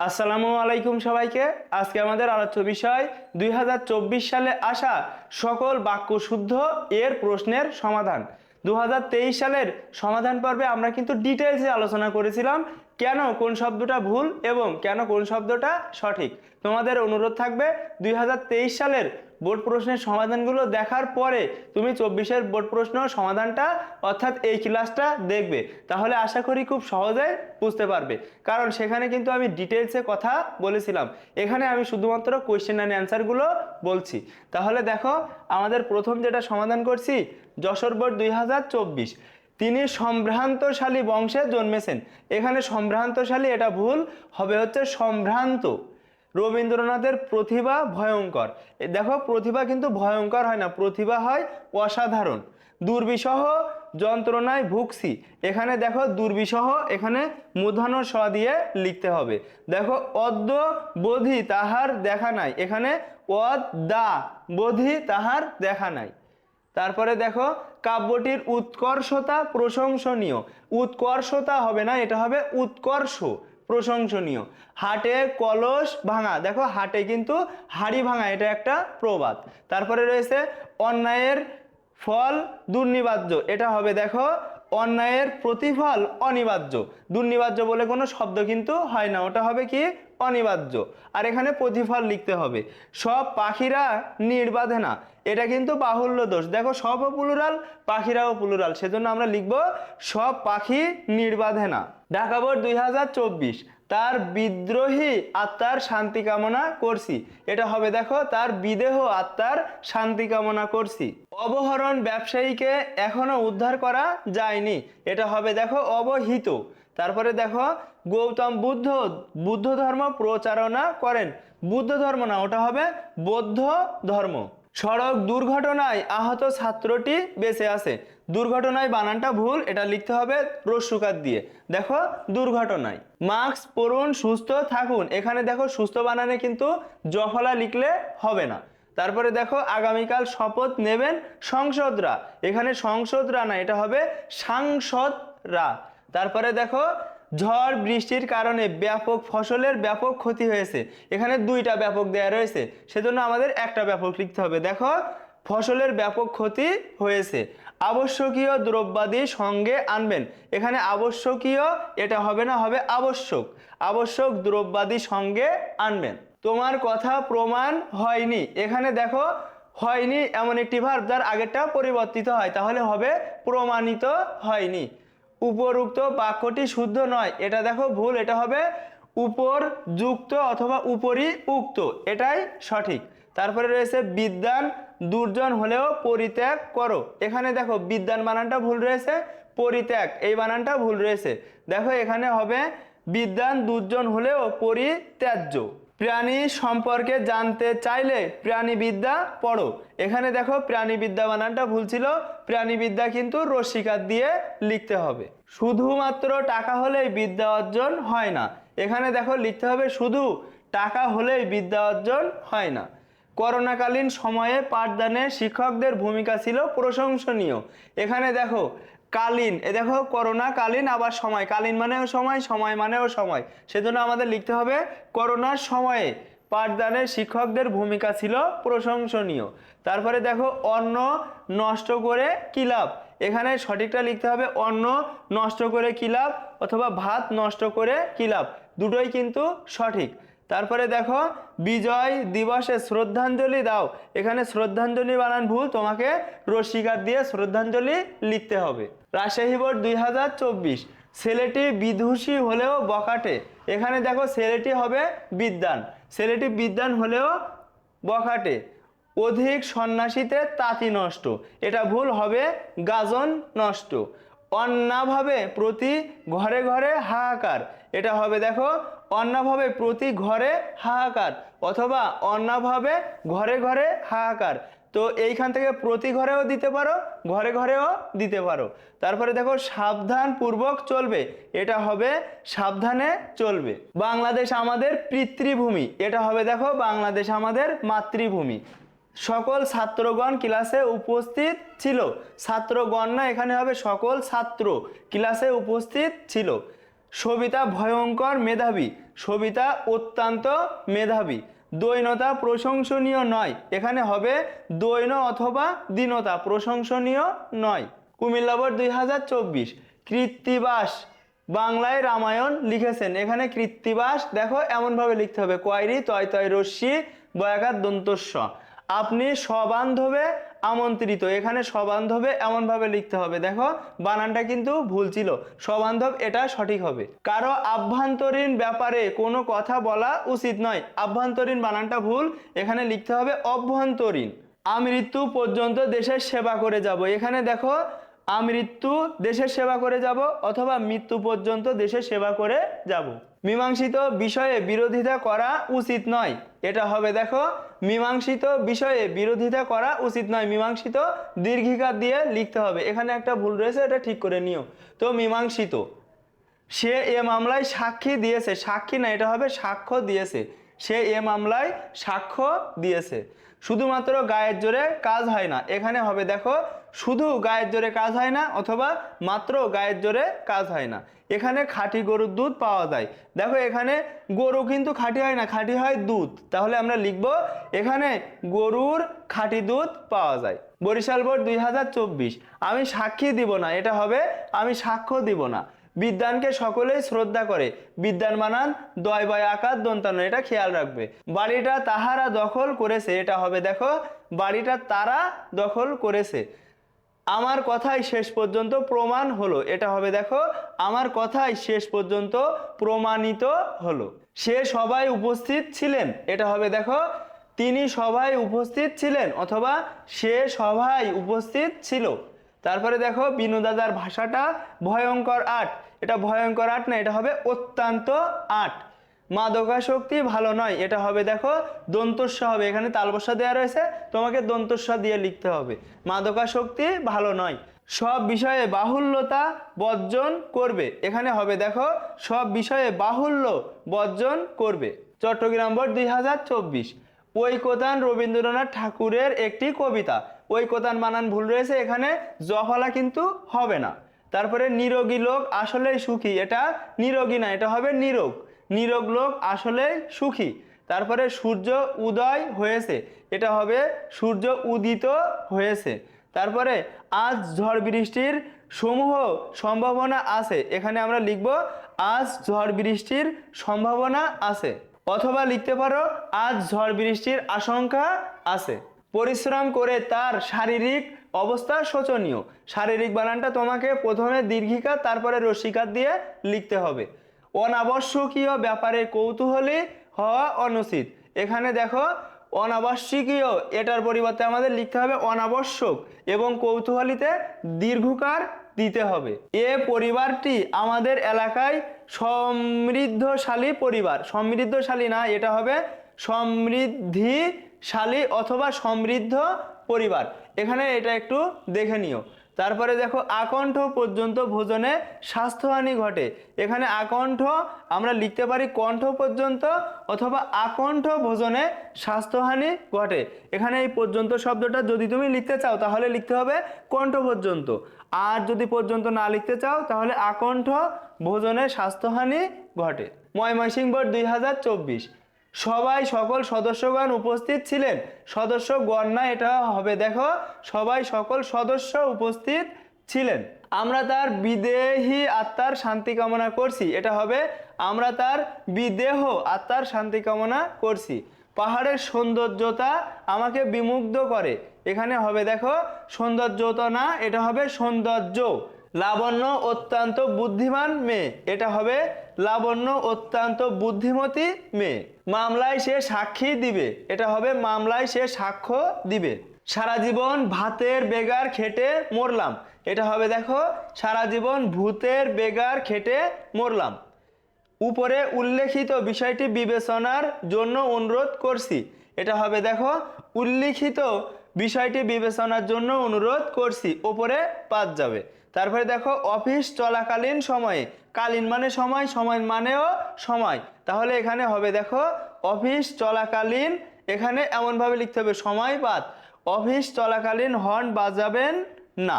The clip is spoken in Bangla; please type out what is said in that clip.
আসসালামু আলাইকুম সবাইকে। আজকে আমাদের আলোচ্য বিষয়, দুই হাজার চব্বিশ সালে আসা সকল বাক্য শুদ্ধ এর প্রশ্নের সমাধান। দুই হাজার তেইশ সালের সমাধান পর্বে আমরা কিন্তু ডিটেলসে আলোচনা করেছিলাম। কেন কোন শব্দটা ভুল এবং কেন কোন শব্দটা সঠিক? তোমাদের অনুরোধ থাকবে দুই হাজার তেইশ সালের বোর্ড প্রশ্নের সমাধানগুলো দেখার পরে তুমি চব্বিশের বোর্ড প্রশ্ন সমাধানটা, অর্থাৎ এই ক্লাসটা দেখবে। তাহলে আশা করি খুব সহজে বুঝতে পারবে। কারণ সেখানে কিন্তু আমি ডিটেলসে কথা বলেছিলাম। এখানে আমি শুধুমাত্র কোয়েশ্চেন অ্যান্ড অ্যান্সারগুলো বলছি। তাহলে দেখো, আমাদের প্রথম যেটা সমাধান করছি, যশোর বোর্ড দুই হাজার চব্বিশ। তিনি সম্ভ্রান্তশালী বংশে জন্মেছেন। এখানে সম্ভ্রান্তশালী এটা ভুল, হবে হচ্ছে সম্ভ্রান্ত। রবীন্দ্রনাথের প্রতিভা ভয়ঙ্কর। দেখো, প্রতিভা কিন্তু ভয়ঙ্কর হয় না, প্রতিভা হয় অসাধারণ। দুর্বিষহ যন্ত্রণায় ভুগছি। এখানে দেখো, দুর্বিষহ এখানে মূর্ধন্য স দিয়ে লিখতে হবে। দেখো, অদ্য বোধি তাহার দেখা নাই। এখানে অদ দা বোধি তাহার দেখা নাই। তারপরে দেখো, কাব্যটির উৎকর্ষতা প্রশংসনীয়। উৎকর্ষতা হবে না, এটা হবে উৎকর্ষ প্রশংসনীয়। হাটে কলস ভাঙা, দেখো হাটে কিন্তু হাড়ি ভাঙা, এটা একটা প্রবাদ। তারপরে রয়েছে, অন্যায়ের ফল দুর্নিবাদ্য এটা হবে দেখো অন্যায়ের প্রতিফল অনিবার্য। দুর্নিবার্য বলে কোনো শব্দ কিন্তু হয় না, ওটা হবে কি? অনিবার্য। আর এখানে প্রতিফল লিখতে হবে। সব পাখিরা নির্বাধে না। এটা কিন্তু বাহুল্য দোষ। দেখো সবও পুলুরাল, পাখিরাও পুলুরাল। সেজন্য আমরা লিখব, সব পাখি নির্বাধে না। ঢাকা বোর্ড দুই তার বিদ্রোহী আত্মার শান্তি কামনা করছি। এটা হবে দেখো, তার বিদেহ আত্মার শান্তি কামনা করছি। অবহরণ ব্যবসায়ীকে এখনও উদ্ধার করা যায়নি। এটা হবে দেখো, অবহিত। তারপরে দেখো, গৌতম বুদ্ধ বুদ্ধ ধর্ম প্রচারণা করেন। বুদ্ধ ধর্ম না, ওটা হবে বৌদ্ধ ধর্ম। সড়ক দুর্ঘটনায় আহত ছাত্রটি বেঁচে আছে। দুর্ঘটনায় বানানটা ভুল, এটা লিখতে হবে রস্যুকার দিয়ে। দেখো, দুর্ঘটনায়। মাস্ক পরুন, সুস্থ থাকুন। এখানে দেখো, সুস্থ বানানে কিন্তু জফলা লিখলে হবে না। তারপরে দেখো, আগামীকাল শপথ নেবেন সংসদরা। এখানে সংসদরা না, এটা হবে সাংসদরা। তারপরে দেখো, ঝড় বৃষ্টির কারণে ব্যাপক ফসলের ব্যাপক ক্ষতি হয়েছে। এখানে দুইটা ব্যাপক দেয়া রয়েছে। সেজন্য আমাদের একটা ব্যাপক লিখতে হবে। দেখো, ফসলের ব্যাপক ক্ষতি হয়েছে। আবশ্যকীয় দ্রব্যাদি সঙ্গে আনবেন। এখানে আবশ্যকীয় এটা হবে না, হবে আবশ্যক। আবশ্যক দ্রব্যাদি সঙ্গে আনবেন। তোমার কথা প্রমাণ হয়নি। এখানে দেখো, হয়নি এমন একটি ভার্ব যার আগেরটা পরিবর্তিত হয়, তাহলে হবে প্রমাণিত হয়নি। উপরুক্ত বাক্যটি শুদ্ধ নয়। এটা দেখো ভুল, এটা হবে উপর যুক্ত অথবা উপরি উক্ত এটাই সঠিক। তারপরে রয়েছে বিদ্যান দুর্জন হলেও পরিত্যাগ করো। এখানে দেখো বিদ্যান বানানটা ভুল রয়েছে, পরিত্যাগ, এই বানানটা ভুল রয়েছে। দেখো, এখানে হবে বিদ্যান দুর্জন হলেও পরিত্যাজ্য। প্রাণী সম্পর্কে জানতে চাইলে প্রাণীবিদ্যা পড়ো। এখানে দেখো, প্রাণীবিদ্যা বানানটা ভুল ছিল, প্রাণীবিদ্যা কিন্তু রস্বীকার দিয়ে লিখতে হবে। শুধুমাত্র টাকা হলেই বিদ্যা অর্জন হয় না। এখানে দেখো, লিখতে হবে শুধু টাকা হলেই বিদ্যা অর্জন হয় না। করোনাকালীন সময়ে পাঠদানে শিক্ষকদের ভূমিকা ছিল প্রশংসনীয়। এখানে দেখো, কালীন, এ দেখো করোনা কালীন আবার সময়। কালীন মানেও সময় সময় মানেও সময়। সেজন্য আমাদের লিখতে হবে, করোনার সময়ে পাঠদানে শিক্ষকদের ভূমিকা ছিল প্রশংসনীয়। তারপরে দেখো, অন্ন নষ্ট করে কি লাভ? এখানে সঠিকটা লিখতে হবে, অন্ন নষ্ট করে কি লাভ? অথবা ভাত নষ্ট করে কি লাভ? দুটোই কিন্তু সঠিক। তারপরে দেখো, বিজয় দিবসে শ্রদ্ধাঞ্জলি দাও। এখানে শ্রদ্ধাঞ্জলি বানান ভুল, তোমাকে রসিকার দিয়ে শ্রদ্ধাঞ্জলি লিখতে হবে। রাজশাহী বোর্ড দুই হাজার চব্বিশ, ছেলেটি বিদুষী হলেও বকাটে। এখানে দেখো, ছেলেটি হবে বিদ্যান ছেলেটি বিদ্যান হলেও বকাটে। অধিক সন্ন্যাসীতে তাঁতি নষ্ট। এটা ভুল, হবে গাজন নষ্ট। অন্যাভাবে প্রতি ঘরে ঘরে হাহাকার। এটা হবে দেখো অন্যভাবে প্রতি ঘরে হাহাকার অথবা অন্যভাবে ঘরে ঘরে হাহাকার। তো এইখান থেকে প্রতি ঘরেও দিতে পারো, ঘরে ঘরেও দিতে পারো। তারপরে দেখো সাবধান পূর্বক চলবে। এটা হবে সাবধানে চলবে। বাংলাদেশ আমাদের পিতৃভূমি। এটা হবে দেখো, বাংলাদেশ আমাদের মাতৃভূমি। সকল ছাত্রগণ ক্লাসে উপস্থিত ছিল। ছাত্রগণ না, এখানে হবে সকল ছাত্র ক্লাসে উপস্থিত ছিল। সবিতা ভয়ঙ্কর মেধাবী। সবিতা অত্যন্ত মেধাবী। দৈনতা প্রশংসনীয় নয়। এখানে হবে দৈন অথবা দীনতা প্রশংসনীয় নয়। কুমিল্লা বোর্ড দুই হাজার চব্বিশ। কৃত্তিবাস। বাংলায় রামায়ণ লিখেছেন। এখানে কৃত্তিবাস, দেখো, এমনভাবে লিখতে হবে। কয়রি তয় তয় রশ্মি, বয়াকার দন্তস্ব। আপনি সবান্ধবে আমন্ত্রিত। এখানে সবান্ধবে এমনভাবে লিখতে হবে। দেখো, বানানটা কিন্তু ভুল ছিল। সবান্ধব এটা সঠিক হবে। কারও আভ্যন্তরীণ ব্যাপারে কোনো কথা বলা উচিত নয়। আভ্যন্তরীণ বানানটা ভুল। এখানে লিখতে হবে অভ্যন্তরীণ। আমৃত্যু পর্যন্ত দেশের সেবা করে যাব। এখানে দেখো, আমৃত্যু দেশের সেবা করে যাব অথবা মৃত্যু পর্যন্ত দেশের সেবা করে যাব। মীমাংসিত বিষয়ে বিরোধিতা করা উচিত নয়। এটা হবে দেখো মীমাংসিত বিষয়ে বিরোধিতা করা উচিত নয়। মীমাংসিত দীর্ঘিকার দিয়ে লিখতে হবে। এখানে একটা ভুল রয়েছে, এটা ঠিক করে নিও। তো মীমাংসিত, সে এ মামলায় সাক্ষী দিয়েছে। সাক্ষী না, এটা হবে সাক্ষ্য দিয়েছে। সে এ মামলায় সাক্ষ্য দিয়েছে। শুধুমাত্র গায়ের জোরে কাজ হয় না। এখানে হবে দেখো শুধু গায়ের জোরে কাজ হয় না, অথবা মাত্র গায়ের জোরে কাজ হয় না। এখানে খাঁটি গরুর দুধ পাওয়া যায়। দেখো এখানে গরু কিন্তু খাঁটি হয় না, খাঁটি হয় দুধ। তাহলে আমরা লিখব, এখানে গরুর খাঁটি দুধ পাওয়া যায়। বরিশাল বোর্ড দুই হাজার চব্বিশ। আমি সাক্ষী দিব না, এটা হবে, আমি সাক্ষ্য দিব না। বিদ্যানকে সকলেই শ্রদ্ধা করে। বিদ্যান বানান দয় বয় আকার দন্তান্ন এটা খেয়াল রাখবে। বাড়িটা তাহারা দখল করেছে, এটা হবে, দেখো, বাড়িটা তারা দখল করেছে। আমার কথাই শেষ পর্যন্ত প্রমাণ হলো। এটা হবে দেখো, আমার কথাই শেষ পর্যন্ত প্রমাণিত হলো। সে সবাই উপস্থিত ছিলেন। এটা হবে দেখো, তিনি সবাই উপস্থিত ছিলেন অথবা সে সবাই উপস্থিত ছিল। তারপরে দেখো, বিনু দাদার ভাষাটা ভয়ঙ্কর আট এটা ভয়ঙ্কর আট না, এটা হবে অত্যন্ত আট মাদকাশক্তি ভালো নয়, এটা হবে দেখো দন্তস্ব হবে, এখানে তালবসা দেওয়া রয়েছে, তোমাকে দন্তস্ব দিয়ে লিখতে হবে। মাদকাশক্তি ভালো নয়, সব বিষয়ে বাহুল্যতা বর্জন করবে। এখানে হবে দেখো, সব বিষয়ে বাহুল্য বর্জন করবে। চট্টগ্রাম বোর্ড দুই হাজার চব্বিশ, ঐকতান রবীন্দ্রনাথ ঠাকুরের একটি কবিতা। ঐকতান বানান ভুল রয়েছে, এখানে জফলা কিন্তু হবে না। তারপরে নিরোগী লোক আসলেই সুখী, এটা নিরোগী না, এটা হবে নিরোগ। নিরোগ লোক আসলেই সুখী। তারপরে সূর্য উদয় হয়েছে। এটা হবে সূর্য উদিত হয়েছে। তারপরে আজ ঝড় বৃষ্টির সমূহ সম্ভাবনা আছে। এখানে আমরা লিখব, আজ ঝড় বৃষ্টির সম্ভাবনা আছে। অথবা লিখতে পারো, আজ ঝড় বৃষ্টির আশঙ্কা আছে। পরিশ্রম করে তার শারীরিক অবস্থা শোচনীয়। শারীরিক বানানটা তোমাকে প্রথমে দীর্ঘিকার তারপরে রসিকার দিয়ে লিখতে হবে। অনাবশ্যকীয় ব্যাপারে কৌতূহলী হওয়া অনুচিত। এখানে দেখো, অনাবশ্যকীয়, এটার পরিবর্তে আমাদের লিখতে হবে অনাবশ্যক এবং কৌতূহলীতে দীর্ঘকার দিতে হবে। এ পরিবারটি আমাদের এলাকায় সমৃদ্ধশালী পরিবার। সমৃদ্ধশালী না, এটা হবে সমৃদ্ধিশালী অথবা সমৃদ্ধ পরিবার। এখানে এটা একটু দেখে নিও। তারপরে দেখো আকণ্ঠ পর্যন্ত ভোজনে স্বাস্থ্যহানি ঘটে। এখানে আকণ্ঠ আমরা লিখতে পারি কণ্ঠ পর্যন্ত অথবা আকণ্ঠ ভোজনে স্বাস্থ্যহানি ঘটে। এখানে এই পর্যন্ত শব্দটা যদি তুমি লিখতে চাও, তাহলে লিখতে হবে কণ্ঠ পর্যন্ত। আর যদি পর্যন্ত না লিখতে চাও, তাহলে আকণ্ঠ ভোজনে স্বাস্থ্যহানি ঘটে। ময়মনসিংহ দুই হাজার চব্বিশ। সবাই সকল সদস্যগণ উপস্থিত ছিলেন। সদস্যগণ না, এটা হবে, দেখো, সবাই সকল সদস্য উপস্থিত ছিলেন। আমরা তার বিদেহী আত্মার শান্তি কামনা করছি। এটা হবে, আমরা তার বিদেহ আত্মার শান্তি কামনা করছি। পাহাড়ের সৌন্দর্যতা আমাকে বিমুগ্ধ করে। এখানে হবে, দেখো, সৌন্দর্যতা না, এটা হবে সৌন্দর্য। লাবণ্য অত্যন্ত বুদ্ধিমান মেয়ে। এটা হবে, লাবণ্য অত্যন্ত বুদ্ধিমতী মেয়ে। মামলায় সে সাক্ষী দিবে। এটা হবে মামলায় সে সাক্ষ্য দিবে। সারা জীবন ভাতের বেগার খেটে মরলাম। এটা হবে দেখো, সারা জীবন ভূতের বেগার খেটে মরলাম। উপরে উল্লেখিত বিষয়টি বিবেচনার জন্য অনুরোধ করছি। এটা হবে দেখো, উল্লিখিত বিষয়টি বিবেচনার জন্য অনুরোধ করছি। ওপরে পাত যাবে। তারপরে দেখো, অফিস চলাকালীন সময়ে কালীন মানে সময় সময় মানেও সময়। তাহলে এখানে হবে, দেখো, অফিস চলাকালীন, এখানে এমনভাবে লিখতে হবে সময় পাত অফিস চলাকালীন হর্ন বাজাবেন না।